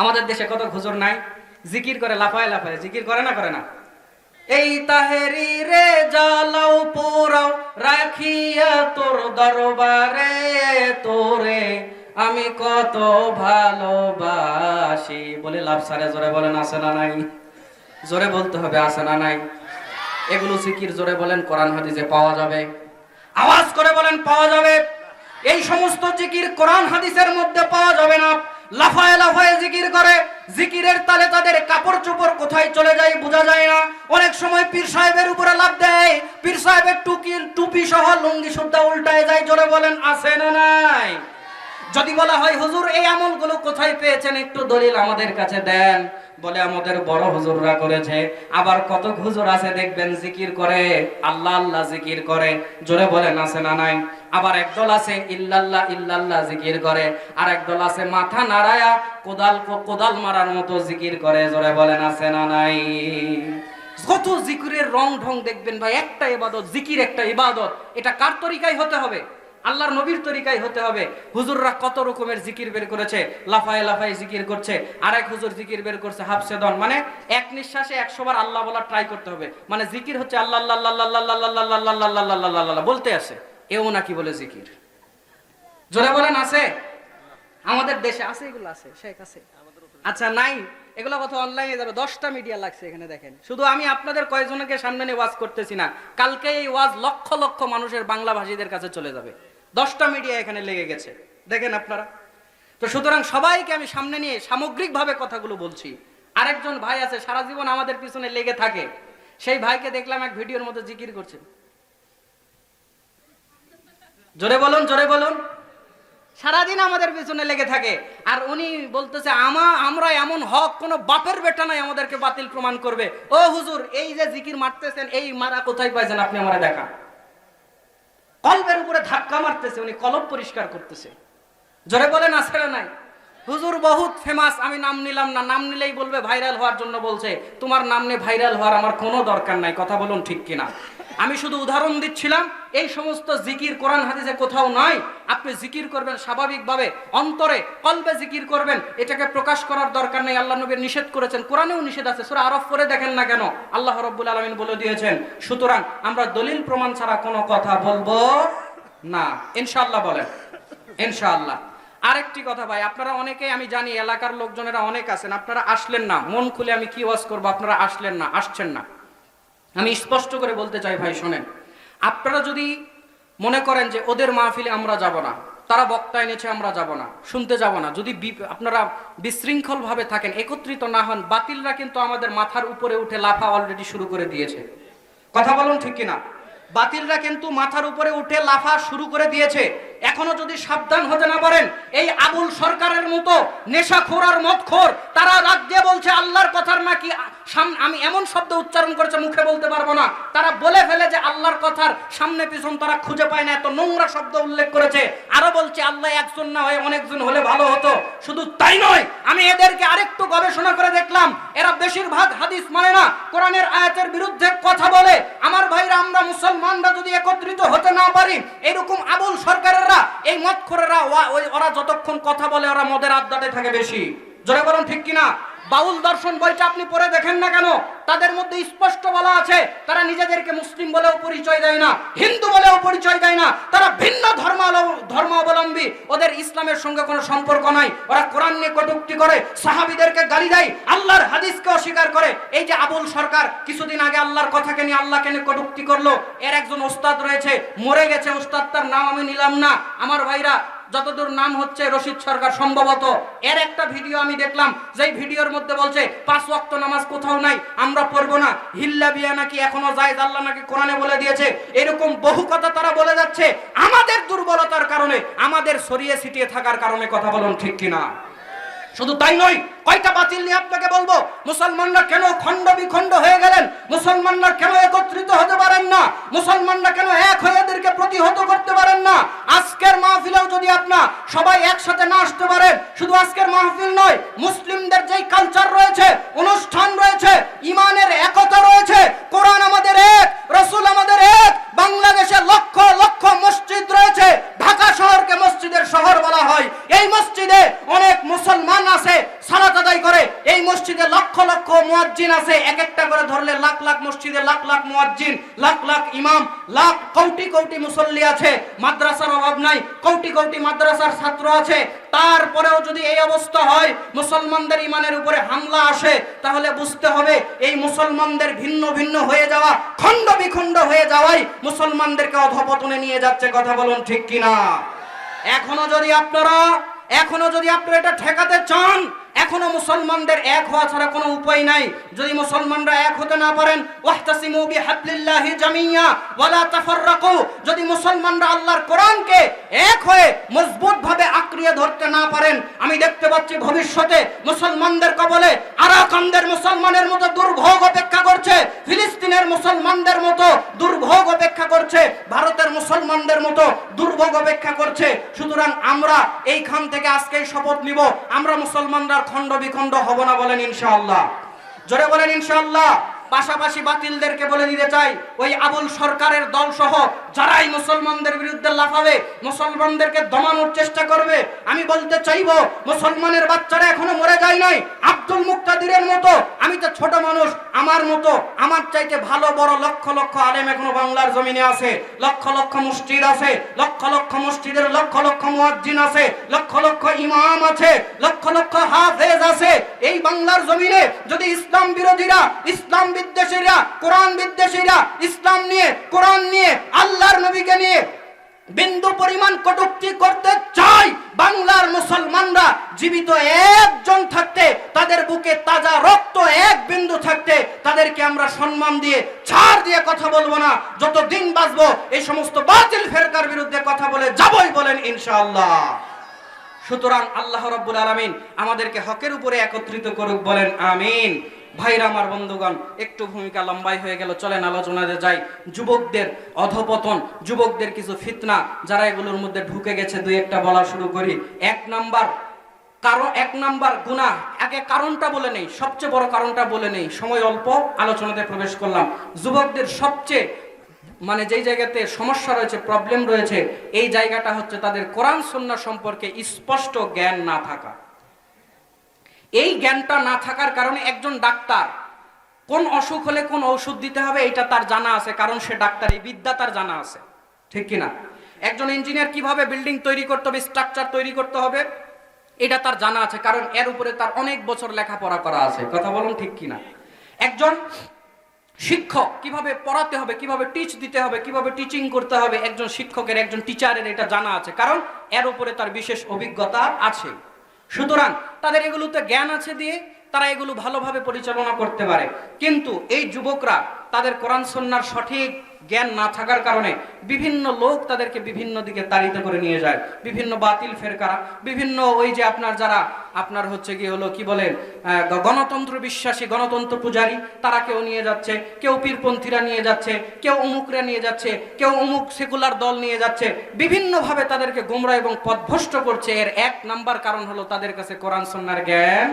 আমাদের দেশে কত হুজুর নাই? জিকির করে, লাফায় লাফায়। জিকির করে না করে না? এই তাহেরি রে জ্বালাও, পোড়াও, রাখিয়া তোর দরবারে, তোরে আমি কত ভালোবাসি। বলে লাভ সারে, জোরে বলেন আসে না নাই? জোরে বলতে হবে আসে না নাই? এগুলো জিকির, জোরে বলেন, কোরআন হাদিসে পাওয়া যাবে। আওয়াজ করে বলেন, পাওয়া যাবে? এই সমস্ত জিকির কোরআন হাদিসের মধ্যে পাওয়া যাবে না। লাফায় লাফায় জিকির করে, জিকিরের তালে তাদের কাপড় চোপড় কোথায় চলে যায় বোঝা যায় না। অনেক সময় পীর সাহেবের উপরে লাভ দেয়, পীর সাহেবের টুকি, টুপি সহ লুঙ্গি সুদ্ধা উল্টায় যায়, জোরে বলেন, আছে না নাই? যদি বলা হয়, হুজুর, এই আমলগুলো কোথায় পেয়েছেন? একটু দলিল আমাদের কাছে দেন। বলে আমাদের বড় হুজুররা করেছে। আবার কত হুজুর আছে দেখবেন জিকির করে, আল্লাহ আল্লাহ জিকির করে। জোরে বলেন, আছে না নাই? আবার একদল আছে, ইল্লাল্লাহ ইল্লাল্লাহ জিকির করে। আর একদল আছে, মাথা নাড়ায়া কোদাল কোদাল মারার মতো জিকির করে। জোরে বলেন, আছে না নাই? কত জিকিরের রং ঢং দেখবেন ভাই, একটা ইবাদত, জিকির একটা ইবাদত। এটা কার তরিকায় হতে হবে? আল্লাহর নবীর তরিকায় হতে হবে হুজুররা কত রকমের জিকির বের করেছে লাফায় লাফায় জিকির করছে আরেক হুজুর জিকির বের করছে হাফসে দন মানে এক নিঃশ্বাসে একশো বার আল্লাহ বলা ট্রাই করতে হবে মানে জিকির হচ্ছে আল্লাহ আল্লাহ বলতে আসে এও নাকি বলে জিকির জোরে বলেন আছে আমাদের দেশে আছে এগুলো আছে শেখ আছে আচ্ছা নাই এগুলো কথা অনলাইনে যাবে দশটা মিডিয়া লাগছে এখানে দেখেন শুধু আমি আপনাদের কয়েকজনকে সামনে নিয়ে ওয়াজ করতেছি না কালকে এই ওয়াজ লক্ষ লক্ষ মানুষের বাংলা ভাষীদের কাছে চলে যাবে দশটা মিডিয়া এখানে লেগে গেছে। দেখেন আপনারা। তো সুতরাং সবাইকে আমি সামনে নিয়ে সামগ্রিকভাবে কথাগুলো বলছি। আরেকজন ভাই আছে, সারা জীবন আমাদের পিছনে লেগে থাকে। সেই ভাইকে দেখলাম এক ভিডিওর মধ্যে জিকির করছে। জোরে বলুন জোরে বলুন। সারাদিন আমাদের পিছনে লেগে থাকে। আর উনি বলতেছে, আমা, আমরা এমন হক, কোনো বাপের বেটা নাই আমাদেরকে বাতিল প্রমাণ করবে। ও হুজুর, এই যে জিকির মারতেছেন, এই মারা কোথায় পাইছেন আপনি আমার দেখা কলবের উপরে ধাক্কা মারতেছে, উনি কলব পরিষ্কার করতেছে। জোরে বলেন, আছে নাই? হুজুর বহুত ফেমাস আমি নাম নিলাম না, নাম নিলেই বলবে ভাইরাল হওয়ার জন্য বলছে। তোমার নাম নিয়ে ভাইরাল হওয়ার আমার কোনো দরকার নাই, কথা বলুন ঠিক কিনা? আমি শুধু উদাহরণ দিচ্ছিলাম, এই সমস্ত জিকির কোরআন হাদিসে কোথাও নাই আপনি জিকির করবেন স্বাভাবিকভাবে, অন্তরে কলবে জিকির করবেন, এটাকে প্রকাশ করার দরকার নেই, আল্লাহ নবীর নিষেধ করেছেন, কোরআনেও নিষেধ আছে, সুরা আরফ করে দেখেন না কেন? আল্লাহ রব্বুল আলমিন বলে দিয়েছেন, সুতরাং আমরা দলিল প্রমাণ ছাড়া কোনো কথা বলব না। ইনশাআল্লাহ বলেন, ইনশাআল্লাহ। আরেকটি কথা ভাই, আপনারা অনেকে আমি জানি, এলাকার লোকজনেরা অনেক আছেন, আপনারা আসলেন না, মন খুলে আমি কি ওয়াজ করব, আপনারা আসলেন না, আসছেন না। আমি স্পষ্ট করে বলতে চাই ভাই, শোনেন। আপনারা যদি মনে করেন যে ওদের মাহফিলে আমরা যাব না, তারা বক্তা এনেছে আমরা যাব না, শুনতে যাব না, যদি আপনারা বিশৃঙ্খলভাবে থাকেন, একত্রিত না হন, বাতিলরা কিন্তু আমাদের মাথার উপরে উঠে লাফা অলরেডি শুরু করে দিয়েছে। কথা বলুন ঠিক কিনা? বাতিলরা কিন্তু মাথার উপরে উঠে লাফা শুরু করে দিয়েছে। এখনও যদি সাবধান হতে না পারেন, এই আবুল সরকারের মতো নেশাখোর আর মদখোর, তারা রাগ দিয়ে বলছে, আল্লাহর কথার নাকি আমি এমন শব্দ উচ্চারণ করেছে, মুখে বলতে পারব না। তারা বলে ফেলে যে, আল্লাহর কথার সামনে পিছন তারা খুঁজে পায় না। এত নোংরা শব্দ উল্লেখ করেছে। আরও বলছে, আল্লাহ একজন না হয়ে অনেকজন হলে ভালো হতো। শুধু তাই নয়, আমি এদেরকে আরেকটু গবেষণা করে দেখলাম, এরা বেশিরভাগ হাদিস মানে না, কোরআনের আয়াতের বিরুদ্ধে কথা বলে। আমার ভাইরা, আমরা মুসলমানরা যদি একত্রিত হতে না পারি, এরকম আবুল সরকারেরা, এই মদখোরেরা ওরা যতক্ষণ কথা বলে ওরা মদের আড্ডাতে থাকে বেশি। জোরে বলুন ঠিক কিনা? বাউল দর্শন বইটা আপনি পড়ে দেখেন না কেন? তাদের মধ্যে স্পষ্ট বলা আছে, তারা নিজেদেরকে মুসলিম বলেও পরিচয় দেয় না, হিন্দু বলেও পরিচয় দেয় না, তারা ভিন্ন ধর্ম ধর্মাবলম্বী। ওদের ইসলামের সঙ্গে কোনো সম্পর্ক নাই। ওরা কোরআন নিয়ে কটুক্তি করে, সাহাবিদেরকে গালি দেয়, আল্লাহর হাদিসকে অস্বীকার করে। এই যে আবুল সরকার কিছুদিন আগে আল্লাহর কথাকে নিয়ে, আল্লাহকে নিয়ে কটুক্তি করল, এর একজন ওস্তাদ রয়েছে, মরে গেছে, ওস্তাদ, তার নাম আমি নিলাম না। আমার ভাইরা যতদূর নাম হচ্ছে রশিদ সরকার সম্ভবত, এর একটা ভিডিও আমি দেখলাম, যেই ভিডিওর মধ্যে বলছে, পাঁচ ওয়াক্ত নামাজ কোথাও নাই, আমরা পড়ব না। হিল্লা বিয়া নাকি এখনও যায় আল্লাহ নাকি কোরআনে বলে দিয়েছে। এরকম বহু কথা তারা বলে যাচ্ছে। আমাদের দুর্বলতার কারণে, আমাদের সরিয়ে ছিটিয়ে থাকার কারণে কথা বলুন ঠিক কিনা? শুধু তাই নয় কয়টা বাতিল নিয়ে আপনাকে বলব? মুসলমানরা কেন খণ্ড বিখণ্ড হয়ে গেলেন? মুসলমানরা কেন একত্রিত হতে পারেন না? মুসলমানরা কেন এক হয়ে এদেরকে প্রতিহত করতে পারেন না? আজকের মাহফিলেও যদি আপনার সবাই একসাথে না আসতে পারেন, শুধু আজকের মাহফিল নয়, মুসলিমদের যেই কালচার রয়েছে, অনুষ্ঠান রয়েছে, ইমানের একতা রয়েছে, কোরআন আমাদের এক, রসুল আমাদের এক, বাংলাদেশে লক্ষ লক্ষ মসজিদ রয়েছে, ঢাকা শহরকে মসজিদের শহর বলা হয়। এই মসজিদে অনেক মুসলমান আছে, সালাত আদায় করে। এই মসজিদে লক্ষ লক্ষ মুয়াজ্জিন আছে। এক একটা করে ধরলে লাখ লাখ মসজিদে লাখ লাখ মুয়াজ্জিন, লাখ লাখ ইমাম, লাখ কোটি কোটি মুসল্লি আছে। মাদ্রাসার অভাব নাই, কোটি কোটি মাদ্রাসার ছাত্র আছে। তারপরেও যদি এই অবস্থা হয়, মুসলমানদের ইমানের উপরে হামলা আসে, তাহলে বুঝতে হবে এই মুসলমানদের ভিন্ন ভিন্ন হয়ে যাওয়া, খণ্ড বিখণ্ড হয়ে যাওয়াই মুসলমানদেরকে অধপতনে নিয়ে যাচ্ছে। কথা বলুন ঠিক কিনা? এখনও যদি আপনারা এখনও যদি আপনারা এটা ঠেকাতে চান এখনও মুসলমানদের এক হওয়া ছাড়া কোনো উপায় নাই। যদি মুসলমানরা এক হতে না পারেন, ওয়াহতাসিমু বিহাবলিল্লাহি জামিয়া, ওয়ালা তাফাররাকু। যদি মুসলমানরা আল্লাহর কোরআনকে এক হয়ে মজবুত ভাবে আঁকড়িয়ে ধরতে না পারেন। আমি দেখতে পাচ্ছি ভবিষ্যতে মুসলমানদের কবলে আরাকানদের মুসলমানের মতো দুর্ভোগ অপেক্ষা করছে, ফিলিস্তিনের মুসলমানদের মতো দুর্ভোগ অপেক্ষা করছে, ভারতের মুসলমানদের মতো দুর্ভোগ অপেক্ষা করছে। সুতরাং আমরা এইখান থেকে আজকেই শপথ নিব, আমরা মুসলমানরা খণ্ড বিখণ্ড হব না বলেন ইনশাআল্লাহ। জোরে বলেন ইনশাআল্লাহ। পাশাপাশি বাতিলদেরকে বলে দিতে চাই, ওই আবুল সরকারের দল সহ যারাই মুসলমানদের বিরুদ্ধে লাফাবে, মুসলমানদেরকে দমানোর চেষ্টা করবে, আমি বলতে চাইব, মুসলমানের বাচ্চারা এখনও মরে যায় নাই। আব্দুল মুক্তাদিরের মতো, আমি তো ছোট মানুষ, আমার মতো, আমার চাইতে ভালো বড় লক্ষ লক্ষ আলেম এখনও বাংলার জমিনে আছে। লক্ষ লক্ষ মসজিদ আছে, লক্ষ লক্ষ মসজিদের, লক্ষ লক্ষ মুয়াজ্জিন আছে, লক্ষ লক্ষ ইমাম আছে, লক্ষ লক্ষ হাফেজ আছে। এই বাংলার জমিনে যদি ইসলাম বিরোধীরা, ইসলাম বিদ্বেষীরা, কোরআন বিদ্বেষীরা, ইসলাম নিয়ে, কোরআন নিয়ে, আল্লাহর নবীকে নিয়ে বিন্দু পরিমাণ কটূক্তি করতে চাই। বাংলার মুসলমানরা জীবিত একজন থাকতে, তাদের বুকে তাজা রক্ত এক বিন্দু থাকতে, তাদেরকে আমরা সম্মান দিয়ে ছাড় দিয়ে কথা বলব না। যত দিন বাঁচবো, এই সমস্ত বাতিল ফেরকার বিরুদ্ধে কথা বলে যাবই বলেন ইনশাআল্লাহ। সুতরাং আল্লাহ রব্বুল আলামিন আমাদেরকে হকের উপরে একত্রিত করুক বলেন, আমিন। ভাইরা আমার বন্ধুগণ, একটু ভূমিকা লম্বাই হয়ে গেল, চলেন আলোচনাতে যাই। যুবকদের অধপতন, যুবকদের কিছু ফিতনা, যারা এগুলোর মধ্যে ঢুকে গেছে, দুই একটা বলা শুরু করি। এক নাম্বার কারণ এক নাম্বার গুণা আগে কারণটা বলে নেই, সবচেয়ে বড় কারণটা বলে নেই। সময় অল্প, আলোচনাতে প্রবেশ করলাম। যুবকদের সবচেয়ে মানে যেই জায়গাতে সমস্যা রয়েছে প্রবলেম রয়েছে, এই জায়গাটা হচ্ছে তাদের কোরআন সন্না সম্পর্কে স্পষ্ট জ্ঞান না থাকা। এই জ্ঞানটা না থাকার কারণে একজন ডাক্তার কোন অসুখ হলে কোন ঔষধ দিতে হবে এটা তার জানা আছে, কারণ সে ডাক্তার, এই বিদ্যা তার জানা আছে। ঠিক কিনা? একজন ইঞ্জিনিয়ার কীভাবে বিল্ডিং তৈরি করতে হবে স্ট্রাকচার তৈরি করতে হবে, এটা তার জানা আছে, কারণ এর উপরে তার অনেক বছর লেখাপড়া করা আছে। কথা বলুন ঠিক কিনা? একজন শিক্ষক কীভাবে পড়াতে হবে, কীভাবে টিচ দিতে হবে, কীভাবে টিচিং করতে হবে, একজন শিক্ষকের, একজন টিচারের এটা জানা আছে, কারণ এর উপরে তার বিশেষ অভিজ্ঞতা আছে। সুতরাং তাদের এগুলোতে জ্ঞান আছে দিয়ে তারা এগুলো ভালোভাবে পরিচালনা করতে পারে। কিন্তু এই যুবকরা তাদের কোরআন সন্ন্যার সঠিক জ্ঞান না থাকার কারণে বিভিন্ন লোক তাদেরকে বিভিন্ন দিকে তাড়িত করে নিয়ে যায়। বিভিন্ন বাতিল ফেরকারা, বিভিন্ন ওই যে আপনার যারা, আপনার হচ্ছে কি হলো কি বলে গণতন্ত্র বিশ্বাসী, গণতন্ত্র পূজারী, তারা কেউ নিয়ে যাচ্ছে, কেউ পীরপন্থীরা নিয়ে যাচ্ছে, কেউ অমুকরা নিয়ে যাচ্ছে, কেউ অমুক সেকুলার দল নিয়ে যাচ্ছে। বিভিন্নভাবে তাদেরকে গোমরা এবং পথভ্রষ্ট করছে। এর এক নাম্বার কারণ হলো তাদের কাছে কোরআন সন্ন্যার জ্ঞান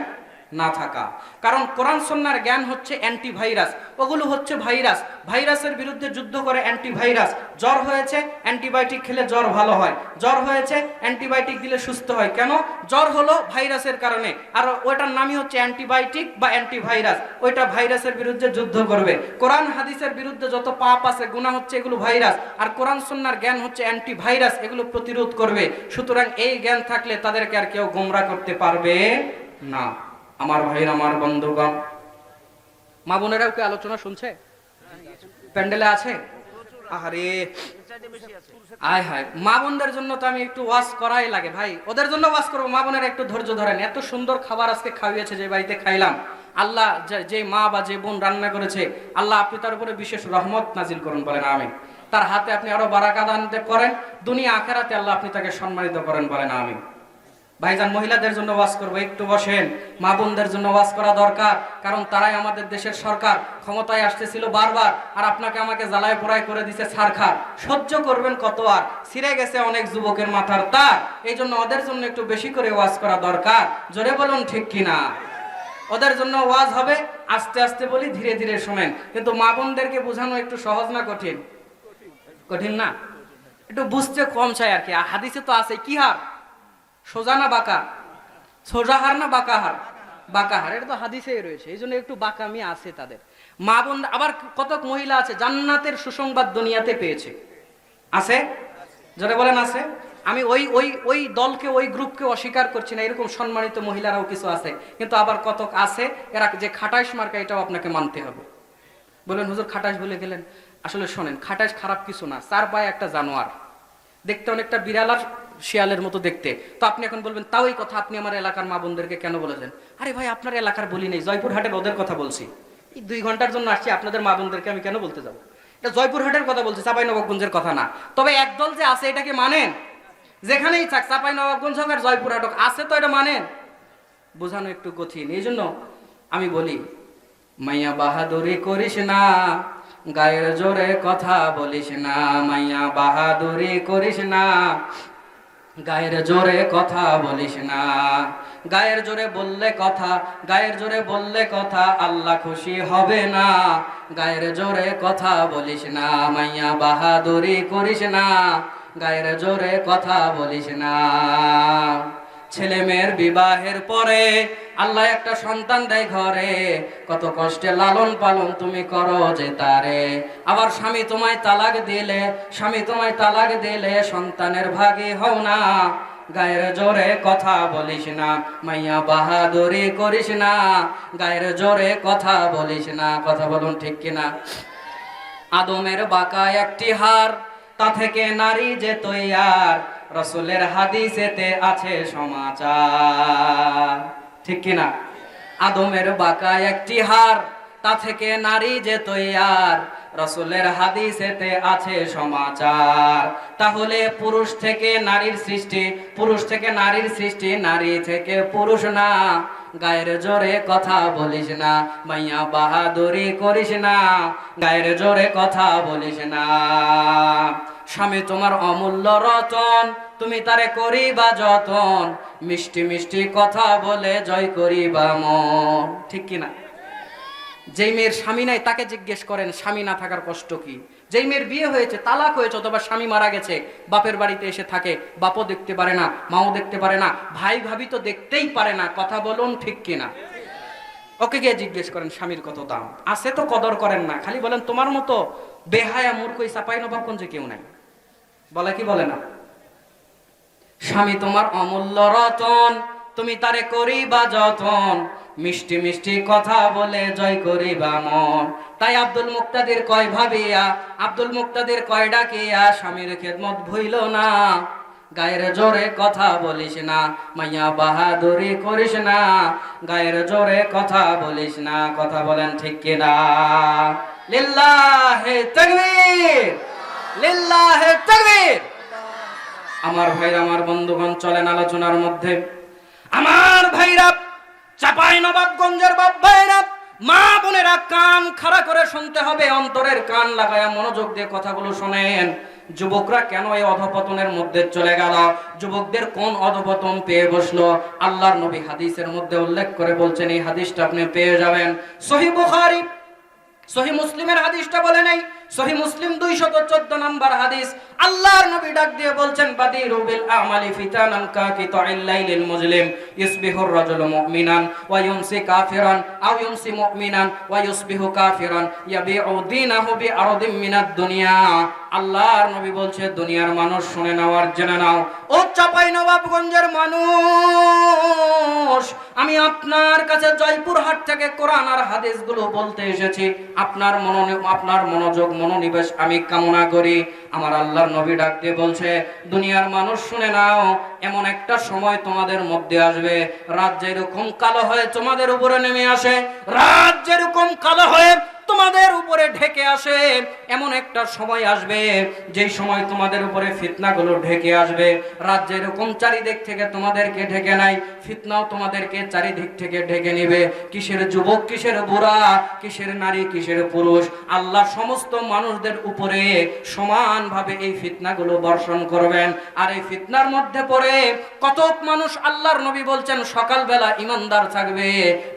না থাকা। কারণ কোরআন সন্ন্যার জ্ঞান হচ্ছে অ্যান্টিভাইরাস। ওগুলো হচ্ছে ভাইরাস। ভাইরাসের বিরুদ্ধে যুদ্ধ করে অ্যান্টিভাইরাস। জ্বর হয়েছে, অ্যান্টিবায়োটিক খেলে জ্বর ভালো হয়। জ্বর হয়েছে, অ্যান্টিবায়োটিক দিলে সুস্থ হয়। কেন? জ্বর হলো ভাইরাসের কারণে। আর ওইটার নামই হচ্ছে অ্যান্টিবায়োটিক বা অ্যান্টিভাইরাস। ওইটা ভাইরাসের বিরুদ্ধে যুদ্ধ করবে। কোরআন হাদিসের বিরুদ্ধে যত পাপ আছে গুণা হচ্ছে এগুলো ভাইরাস। আর কোরআন সন্ন্যার জ্ঞান হচ্ছে অ্যান্টিভাইরাস, এগুলো প্রতিরোধ করবে। সুতরাং এই জ্ঞান থাকলে তাদেরকে আর কেউ গোমরা করতে পারবে না। আমার ভাইয়ের, আমার বন্ধুগণ। মা বোনেরাও কি আলোচনা শুনছে? প্যান্ডেলে আছে? আরে আয় হায়, মা বোনদের জন্য তো আমি একটু ওয়াশ করাই লাগে। ভাই, ওদের জন্য ওয়াশ করব। মা বোনের একটু ধৈর্য ধরেন। এত সুন্দর খাবার আজকে খাওয়িয়েছে যে বাড়িতে খাইলাম। আল্লাহ যে- যে মা বা যে বোন রান্না করেছে, আল্লাহ আপনি তার উপরে বিশেষ রহমত নাজিল করুন বলেন আমি তার হাতে আপনি আরও বারাকা দান করেন। দুনিয়া আখেরাতে আল্লাহ আপনি তাকে সম্মানিত করেন বলেন আমি ভাইজান মহিলাদের জন্য ওয়াজ করব, একটু বসেন। মা বোনদের জন্য ওয়াজ করা দরকার, কারণ তারাই আমাদের দেশের সরকার। ক্ষমতায় আসতেছিল বারবার, আর আপনাকে আমাকে জ্বালায় পোড়ায় করে দিছে সারখার। সহ্য করবেন কত আর? ছিঁড়ে গেছে অনেক যুবকের মাথার তার। এই জন্য ওদের জন্য একটু বেশি করে ওয়াজ করা দরকার। জোরে বলুন ঠিক কিনা? ওদের জন্য ওয়াজ হবে, আস্তে আস্তে বলি, ধীরে ধীরে শোনেন। কিন্তু মা বোনদেরকে বোঝানো একটু সহজ না কঠিন? কঠিন না? একটু বুঝতে কম চাই আর কি। হাদিসে তো আছে, কি হার? সোজা না বাঁকা? সোজা হার না বাঁকা হার? বাঁকাহার এটা তো হাদিসেই রয়েছে, এই জন্য একটু বাঁকামি আছে তাদের। মা বোন, আবার কতক মহিলা আছে, জান্নাতের সুসংবাদ দুনিয়াতে পেয়েছে। আছে? যারা বলেন, আছে? আমি ওই ওই ওই দলকে, ওই গ্রুপকে অস্বীকার করছি না, এরকম সম্মানিত মহিলারাও কিছু আছে। কিন্তু আবার কতক আছে, এরা যে খাটাইশ মার্কা, এটাও আপনাকে মানতে হবে। বলেন, হুজুর খাটাইশ বলে গেলেন? আসলে শোনেন খাটাইশ খারাপ কিছু না, চার পায়ে একটা জানোয়ার। দেখতে অনেকটা বিড়াল আর শিয়ালের মতো দেখতে। তো আপনি এখন বলবেন, তাও এই কথা আপনি আমার এলাকার মা বোনদেরকে কেন বলেছেন? আরে ভাই, আপনার এলাকার বলি নেই জয়পুরহাটের ওদের কথা বলছি। এই দুই ঘণ্টার জন্য আসছি, আপনাদের মা বোনদেরকে আমি কেন বলতে যাব? এটা জয়পুরহাটের কথা বলছি চাপাই নবাবগঞ্জের কথা না। তবে একদল যে আছে এটাকে মানেন? যেখানেই থাক চাপাই নবাবগঞ্জ হোক আর জয়পুরহাট হোক, আছে তো এটা মানেন? বোঝানো একটু কঠিন, এই জন্য আমি বলি, মাইয়া বাহাদুরি করিস না, গায়ের জোরে কথা বলিস না, মাইয়া বাহাদুরি করিস না গায়ের জোরে কথা বলিস না। গায়ের জোরে বললে কথা, গায়ের জোরে বললে কথা আল্লাহ খুশি হবে না। গায়ের জোরে কথা বলিস না, মাইয়া বাহাদুরি করিস না। গায়ের জোরে কথা বলিস না। ছেলে মেয়ের বিবাহের পরে আল্লাহ একটা সন্তান দেয় ঘরে, কত কষ্টে লালন পালন তুমি করো যে তারে। আবার স্বামী তোমায় তালাক দিলে, স্বামী তোমায় তালাক দিলে সন্তানের ভাগে হও না। গায়ের জোরে কথা বলিস না, মাইয়া বাহাদুরি করিস না। গায়ের জোরে কথা বলিস না, কথা বলুন ঠিক কিনা? আদমের বাঁকা একটি হার, তা থেকে নারী যে তৈয়ার। রসুলের হাদিসেতে আছে সমাচার। ঠিক কিনা? আদমের বাঁকা একটি হার তা থেকে নারী যে তৈয়ার, রসুলের হাদিসেতে আছে সমাচার। তাহলে পুরুষ থেকে নারীর সৃষ্টি, পুরুষ থেকে নারীর সৃষ্টি, নারী থেকে পুরুষ না। গায়ের জোরে কথা বলিস না, মাইয়া বাহাদুরি করিস না। গায়ের জোরে কথা বলিস না। স্বামী, তোমার অমূল্য রতন, তুমি তারে করিবা যতন। মিষ্টি মিষ্টি কথা বলে জয় করিবা মন। ঠিক কিনা যেই মেয়ের স্বামী নাই, তাকে জিজ্ঞেস করেন, স্বামী না থাকার কষ্ট কি? যেই মেয়ের বিয়ে হয়েছে, তালাক হয়েছে, অথবা স্বামী মারা গেছে, বাপের বাড়িতে এসে থাকে, বাপও দেখতে পারে না, মাও দেখতে পারে না, ভাই ভাবি তো দেখতেই পারে না, কথা বলুন ঠিক কিনা ওকে গিয়ে জিজ্ঞেস করেন, স্বামীর কত দাম? আছে তো কদর করেন না, খালি বলেন, তোমার মতো বেহায়া মূর্খ চাপাই নবাবগঞ্জে কেউ নাই। বলে কি বলে না? স্বামী, তোমার অমূল্য রতন, তুমি তারে করিবা যতন। মিষ্টি মিষ্টি কথা বলে জয় করিবা মন। তাই আব্দুল মুক্তাদির কয় ভাবিয়া, আব্দুল মুক্তাদির কয় ডাকিয়া, স্বামীর খেদমত ভইল না। গায়ের জোরে কথা বলিস না, মাইয়া বাহাদুরি করিস না। গায়ের জোরে কথা বলিস না, কথা বলেন ঠিক কিনা? লিল্লাহে তাকবীর! আমার ভাইরা, আমার বন্ধুগণ, চলেন আলোচনার মধ্যে। আমার ভাইরা, চাপাই নবাবগঞ্জের বাপ ভাইরা, মা বোনেরা কান খাড়া করে শুনতে হবে, অন্তরের কান লাগায়া মনোযোগ দিয়ে কথাগুলো শোনেন। যুবকরা কেন এই অধপতনের মধ্যে চলে গেল? যুবকদের কোন অধপতন পেয়ে বসল? আল্লাহর নবী হাদিসের মধ্যে উল্লেখ করে বলছেন, এই হাদিসটা আপনি পেয়ে যাবেন। সহি বুখারী, সহি মুসলিমের হাদিসটা বলে নাই সহি মুসলিম দুইশত চোদ্দ নম্বর হাদিস। আল্লাহর নবী ডাক দিয়ে বলছেন, বাদিরু বিল আমালি ফিতানান কাকিতাইল লাইলিল মুজলিম। ইসবিহুর রাজুলু মুমিনান ওয়া ইউমসি কাফিরান আও ইউমসি মুমিনান ওয়া ইউসবিহু কাফিরান। ইয়াবিউ দীনাহু বিআরদিম মিনাদ দুনিয়া। আল্লাহর নবী বলছে, দুনিয়ার মানুষ শুনে নাও আর জেনে নাও। ও চাপাই নবাবগঞ্জের মানুষ, আমি আপনার কাছে জয়পুরহাট থেকে কোরআন আর হাদিসগুলো বলতে এসেছি। আপনার মনো আপনার মনোযোগ মনোনিবেশ আমি কামনা করি। আমার আল্লাহর নবী ডাক দিয়ে বলছে, দুনিয়ার মানুষ শুনে নাও, এমন একটা সময় তোমাদের মধ্যে আসবে। রাত যেরকম কালো হয়ে তোমাদের উপরে নেমে আসে, রাত যেরকম কালো হয়ে তোমাদের উপরে ঢেকে আসে, এমন একটা সময় আসবে, যেই সময় তোমাদের উপরে ফিতনাগুলো ঢেকে আসবে। রাত যেরকম চারিদিক থেকে তোমাদেরকে ঢেকে নাই ফিতনাও তোমাদেরকে চারিদিক থেকে ঢেকে নিবে। কিসের যুবক, কিসের বুড়া, কিসের নারী, কিসের পুরুষ? আল্লাহ সমস্ত মানুষদের উপরে সমানভাবে এই ফিতনাগুলো বর্ষণ করবেন। আর এই ফিতনার মধ্যে পড়ে কতক মানুষ আল্লাহর নবী বলছেন, সকালবেলা ইমানদার থাকবে,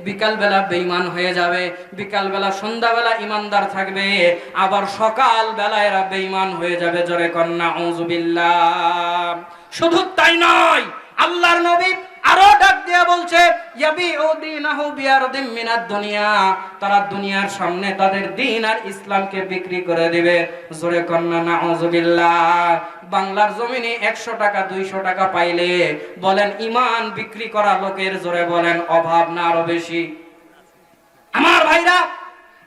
বিকালবেলা বেঈমান হয়ে যাবে, বিকালবেলা সন্ধ্যাবেলা ইমানদার থাকবে, আবার সকাল বেলা এরা বেঈমান হয়ে যাবে জোরে কন্যা শুধু তাই নয়, আল্লাহর নবী আরও ডাক দিয়ে বলছে তারা দুনিয়ার সামনে তাদের দিন আর ইসলামকে বিক্রি করে দিবে। জোরে কন্না নাউজুবিল্লাহ বাংলার জমিনে একশো টাকা, দুইশো টাকা পাইলে বলেন ইমান বিক্রি করা লোকের জোরে বলেন, অভাব না আরও বেশি। আমার ভাইরা,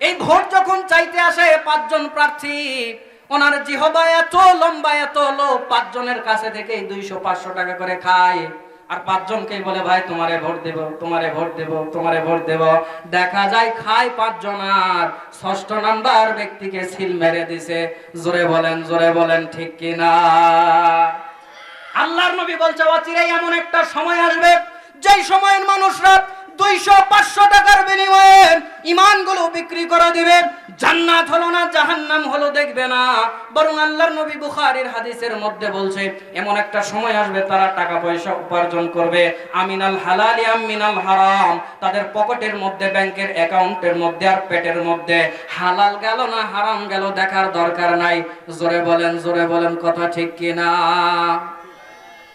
এই ভোট যখন চাইতে আসে পাঁচজন প্রার্থী, ওনার জিহবা এত লম্বা, এত লো, পাঁচজনের কাছে থেকে দুইশো, পাঁচশো টাকা করে খায়। আর পাঁচজনকেই বলে, ভাই, তোমারে ভোট দেব, তোমারে ভোট দেব, তোমারে ভোট দেব। দেখা যায়, খায় পাঁচজন আর ষষ্ঠ নাম্বার ব্যক্তিকে সিল মেরে দিছে। জোরে বলেন জোরে বলেন, ঠিক কিনা? আল্লাহর নবী বলছে, অচিরাই এমন একটা সময় আসবে, যেই সময়ের মানুষরা টাকা পয়সা উপার্জন করবে। আমিনাল হালালি আমিনাল হারাম। তাদের পকেটের মধ্যে, ব্যাংকের অ্যাকাউন্টের মধ্যে আর পেটের মধ্যে। হালাল গেল না হারাম গেল দেখার দরকার নাই। জোরে বলেন জোরে বলেন, কথা ঠিক কিনা?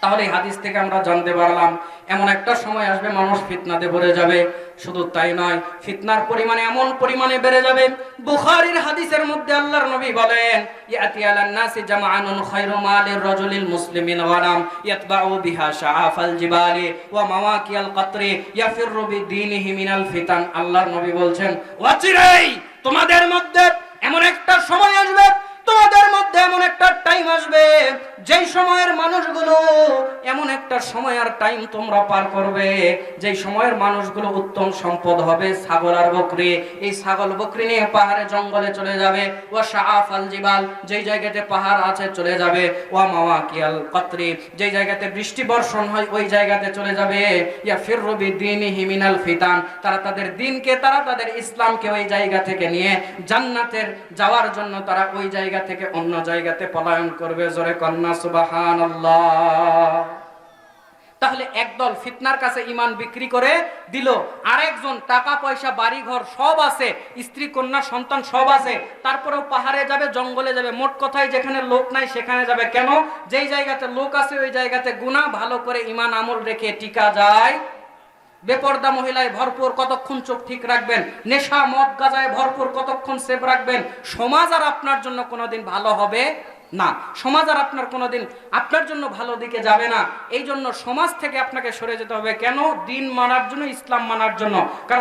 তাহলে হাদিস থেকে আমরা জানতে পারলাম, এমন একটা সময় আসবে মানুষ ফিতনাতে ভরে যাবে। শুধু তাই নয়, ফিতনার পরিমাণে এমন পরিমাণে বেড়ে যাবে। বুখারীর হাদিসের মধ্যে আল্লাহর নবী বলেন, ইয়াতি আলান নাসি জামাআনুন খায়রু মালির রাজুলিল মুসলিমিন ওয়ালাম ইয়াতবাউ বিহা শাআফাল জিবালি ওয়া মাওয়াকিয়াল কতরি ইয়াফিরু বিদীনিহি মিনাল ফিতান। আল্লাহর নবী বলছেন ওয়াচিরেই তোমাদের মধ্যে এমন একটা সময় আসবে, তোমাদের মধ্যে এমন একটা টাইম আসবে যেই সময়ের মানুষগুলো, এমন একটা সময় আর টাইম তোমরা পার করবে। যেই সময়ের মানুষগুলো উত্তম সম্পদ হবে, ছাগল আর বকরি। এই ছাগল বকরি নিয়ে পাহাড়ে জঙ্গলে চলে যাবে। ও শাহ জিবাল, যেই জায়গাতে পাহাড় আছে চলে যাবে। ও মাওয়া কিয়াল কত্রি, যেই জায়গাতে বৃষ্টি বর্ষণ হয়, ওই জায়গাতে চলে যাবে। ইয়া ফির রবি দিন হিমিনাল ফিতান, তারা তাদের দিনকে, তারা তাদের ইসলামকে ওই জায়গা থেকে নিয়ে জান্নাতের যাওয়ার জন্য তারা ওই জায়গা থেকে অন্য জায়গাতে পলায়ন করবে। জোরে কন্যা তাহলে একদল ফিতনার কাছে ইমান বিক্রি করে দিল, আরেকজন টাকা পয়সা বাড়ি ঘর সব আছে, স্ত্রী, কন্যা, সন্তান সব আছে, তারপরেও পাহাড়ে যাবে, জঙ্গলে যাবে, মোট কথায় যেখানে লোক নাই সেখানে যাবে। কেন? যেই জায়গাতে লোক আছে, ওই জায়গাতে গুণা ভালো করে ইমান আমল রেখে টিকা যায়। বেপর্দা মহিলায় ভরপুর কতক্ষণ চোখ ঠিক রাখবেন? নেশা, মদ গাজায় ভরপুর কতক্ষণ সেভ রাখবেন? সমাজ আর আপনার জন্য কোনোদিন ভালো হবে না, সমাজ আর আপনার কোনোদিন আপনার জন্য ভালো দিকে যাবে না। এই জন্য সমাজ থেকে আপনাকে সরে যেতে হবে। কেন? দিন মানার জন্য, ইসলাম মানার জন্য। কারণ